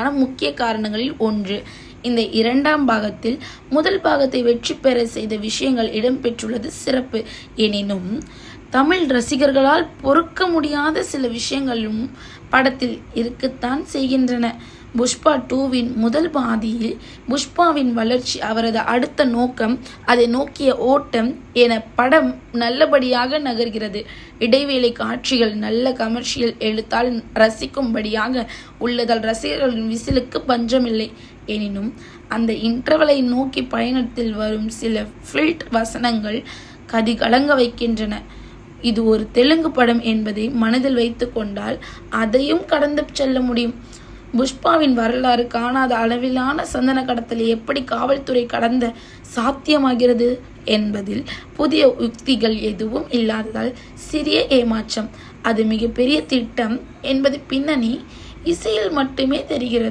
முக்கிய காரணங்களில் ஒன்று. இந்த இரண்டாம் பாகத்தில் முதல் பாகத்தை வெற்றி பெற செய்த விஷயங்கள் இடம்பெற்றுள்ளது சிறப்பு. எனினும் தமிழ் ரசிகர்களால் பொறுக்க முடியாத சில விஷயங்களும் படத்தில் இருக்கத்தான் செய்கின்றன. புஷ்பா டூவின் முதல் பாதியில் புஷ்பாவின் வளர்ச்சி அவரது அடுத்த நோக்கம் அதை நோக்கிய ஓட்டம் என படம் நல்லபடியாக நகர்கிறது. இடைவேளை காட்சிகள் நல்ல கமர்ஷியல் எழுத்தால் ரசிக்கும்படியாக உள்ளதால் ரசிகர்களின் விசிலுக்கு பஞ்சமில்லை. எனினும் அந்த இன்டர்வலை நோக்கி பயணத்தில் வரும் சில ஃபில்ட் வசனங்கள் கதி கலங்க வைக்கின்றன. இது ஒரு தெலுங்கு படம் என்பதை மனதில் வைத்து கொண்டால் அதையும் கடந்து செல்ல முடியும். புஷ்பாவின் வரலாறு காணாத அளவிலான சந்தன கடத்தலை எப்படி காவல்துறை கடந்த சாத்தியமாகிறது என்பதில் புதிய உக்திகள் எதுவும் இல்லாததால் சிறிய ஏமாற்றம். அது மிகப்பெரிய திட்டம் என்பது பின்னணி. இசையில் மட்டுமே தெரிகிறது.